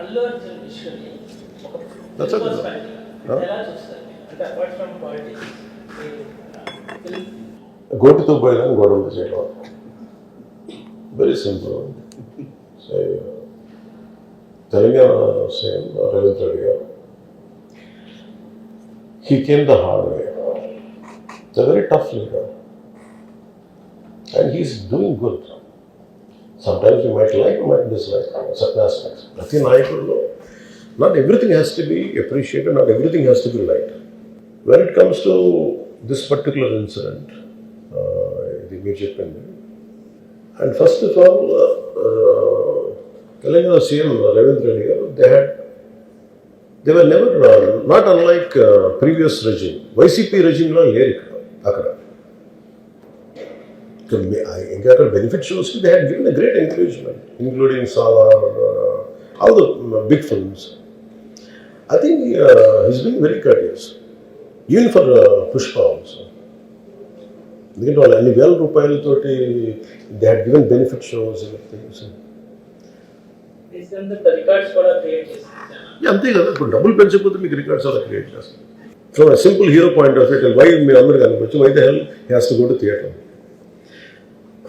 అల్లు అర్జున్ విషయాన్ని ఒక That's a good one. perspective. Huh? ఎలా చూస్తారు అంటే అపార్ట్ ఫ్రమ్ పాలిటిక్స్ ఫిల్మ్ గోటితో పోయిన గొడవలు చేయడం very simple so Telangana same Revanth Reddy garu he came the hard way the very tough leader and he's doing good sometimes you might like might dislike certain aspects ప్రతి నాయకుడిలో not everything has to be appreciated not everything has to be like when it comes to this particular incident ఇది మీరు చెప్పింది and first of all Telangana CM Revanth Reddy garu they had they were never not unlike previous regime YCP రెజిమ్లో లేరు ఇక్కడ అక్కడ ఇంకా మీ- ఆ- ఇంకా అక్కడ benefit shows they had given a great encouragement including Salaar all the big films I think he's been very curious even for Pushpa also ఎందుకంటే వాళ్ళు అన్ని వేల రూపాయలతోటి they had given benefit shows things అంతే కదా ఇప్పుడు డబ్బులు పెంచకపోతే మీకు రికార్డ్స్ అలా క్రియేట్ చేస్తారు from simple hero point of view why మీరు అందరూ కనిపించు why the hell has to go to theatre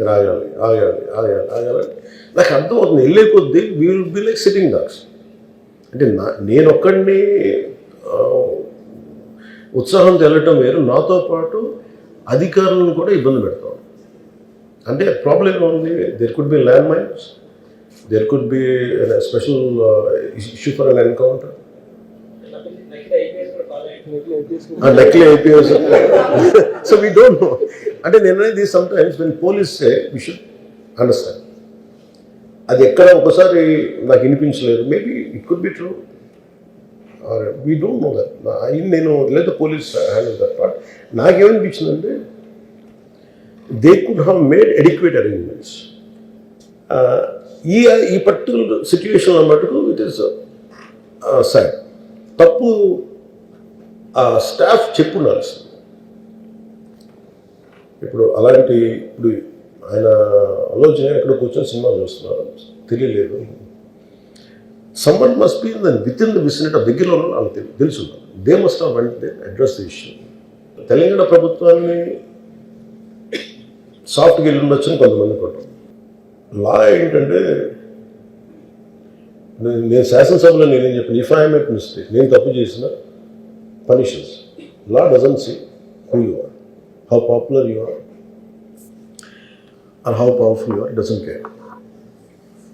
మీరు ఆగాలి ఆగాలి ఆగాలి. ఆగాలి నాకు అర్థమవుతుంది వెళ్ళే కొద్దీ we will be like sitting dogs అంటే నా నేను ఒక్కడిని ఆ, ఉత్సాహంతో వెళ్ళటం వేరు నాతో పాటు అధికారులను కూడా ఇబ్బంది పెడతాం. అంటే ప్రాబ్లం ఏముంది there could be land mines there could be special issue for an encounter luckily IPS so we don't know అంటే నేను the sometimes when police we should understand అది ఎక్కడ ఒకసారి నాకు వినిపించలేదు. Maybe it could be true we don't know that నేను లేదా police handle that part నాకేమనిపించిందంటే they could have made adequate arrangements ఈ ఈ పర్టికులర్ సిచ్యువేషన్లో మటుకు ఇట్ ఈస్ సాడ్ తప్పు స్టాఫ్ చెప్పుండాల్సింది ఇప్పుడు అలాంటి ఇప్పుడు ఆయన ఆలోచన ఎక్కడ కూర్చొని సినిమా చూస్తున్నారు. తెలియలేదు. Someone must be done with in the ఆ దగ్గరలో ఉన్న వాళ్ళకి తెలుసు. They must have went address the issue Telangana ప్రభుత్వాన్ని సాఫ్ట్గా వెళ్ళి ఉండొచ్చని కొంతమంది కొట్టం లా ఏంటంటే నేను నేను శాసనసభలో నేనేం చెప్పాను? ఇఫ్ ఐఎమ్ ఎట్ మిస్టేక్ నేను తప్పు చేసిన punishments law doesn't see who you are how popular you are and how powerful you are doesn't care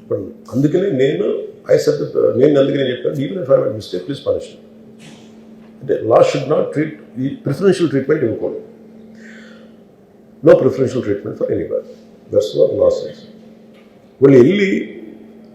ఇప్పుడు అందుకనే నేను ఐ సెట్ నేను అందుకనే చెప్పాను even if I'm mistake please punish అంటే లా షుడ్ నాట్ ట్రీట్ ఈ ప్రిఫరెన్షియల్ ట్రీట్మెంట్ ఇవ్వకూడదు. No preferential treatment for any bar that's what law sense వాళ్ళు వెళ్ళి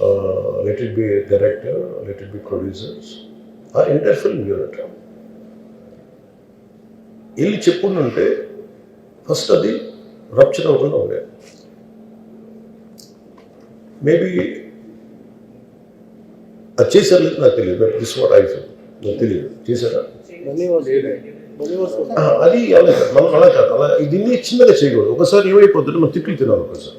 sir let it be director let it be producers are entire film unit. వెళ్ళి చెప్పుంటే first అది rupture అవ్వకుండా ఉండేది maybe అది చేశారు లేదు నాకు తెలియదు but this what I feel నాకు తెలియదు. చేశారా? అది అలా కాదు మనం అలా కాదు. అలా దీన్ని చిన్నగా చేయకూడదు. ఒకసారి ఏమైపోతుంది మనం తిట్లు తినాలి ఒకసారి.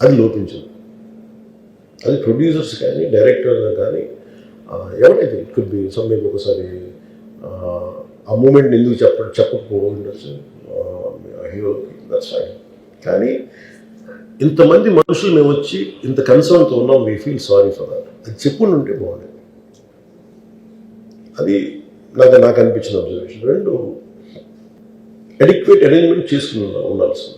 అది లోపించదు. అది ప్రొడ్యూసర్స్ కానీ డైరెక్టర్ కానీ ఎవరైతే ఇట్ కుడ్ బి సమ్ ఒకసారి ఆ, మూమెంట్ ఎందుకు చెప్ప చెప్పకపోవచ్చు హీరోకి దట్స్ ఫైన్ కానీ ఇంతమంది మనుషులు మేము వచ్చి ఇంత కన్సర్న్తో ఉన్నాం we feel sorry for that అది చెప్పుకుని ఉంటే బాగుండేది. అది నాకు నాకు అనిపించిన అబ్జర్వేషన్ రెండు అడిక్వేట్ అరేంజ్మెంట్ చేసుకుని ఉండాల్సింది.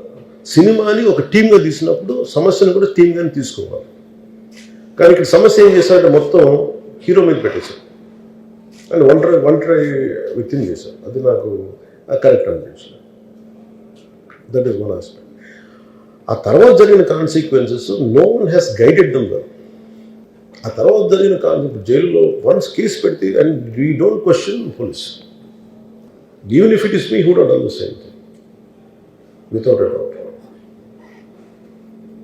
సినిమాని ఒక టీమ్గా తీసినప్పుడు సమస్యను కూడా టీమ్గానే తీసుకోవాలి. కానీ ఇక్కడ సమస్య ఏం చేశారంటే మొత్తం హీరో మీద పెట్టేశారు. అండ్ ఒంటరి ఒంటరి వ్యక్తిని చేశారు. అది నాకు కరెక్ట్ అనిపించింది. దట్ ఈస్ వన్ ఆస్పెక్ట్ ఆ తర్వాత జరిగిన consequences no one has guided them well ఆ తర్వాత జరిగిన కాన్సిక్వెన్స్ జైల్లో వన్స్ కేసు పెడితే and we don't question police even if it is me who డోట్ done the same thing without a doubt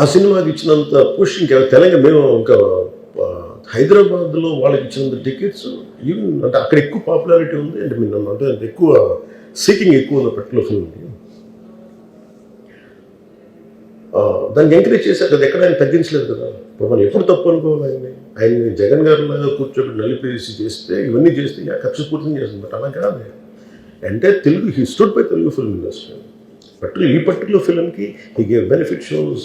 ఆ సినిమాకి ఇచ్చినంత పుష్ ఇంకా తెలంగాణ మేము ఇంకా హైదరాబాద్లో వాళ్ళకి ఇచ్చినంత టికెట్స్ ఈవెన్ అంటే అక్కడ ఎక్కువ పాపులారిటీ ఉంది. అంటే మీరు నన్ను అంటే ఎక్కువ సీకింగ్ ఎక్కువ ఉంది పర్టికులర్ ఫిల్మ్కి దాన్ని ఎంకరేజ్ చేశారు కదా ఎక్కడ ఆయన తగ్గించలేదు కదా. ఇప్పుడు మనం ఎప్పుడు తప్పు అనుకోవాలి ఆయన్ని? ఆయన్ని జగన్ గారిలాగా కూర్చోబెట్టి నలిపేసి చేస్తే ఇవన్నీ చేస్తే ఇక కక్ష పూర్తి చేస్తుంది. బట్ అలా కాదు. అంటే Telugu he stood by Telugu film industry particular ఈ పర్టికులర్ ఫిల్మ్కి హీ గేవ్ బెనిఫిట్ షోస్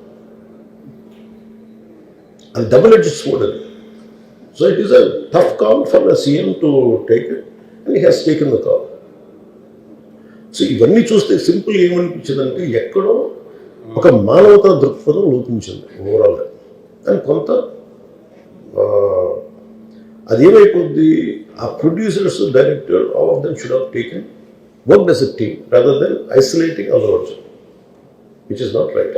అది డబుల్ ఎడ్జ్ స్వోర్డ్ అది. So it is a tough call for a CM to take it and he has taken the call so ఇవన్నీ చూస్తే simple ఏమనిపించిందంటే ఎక్కడో ఒక మానవతా దృక్పథం లోపించింది ఓవరాల్గా అండ్ కొంత అదేమైపోద్ది ఆ producers director all of them should have taken work does a team rather than isolating Allu which is not right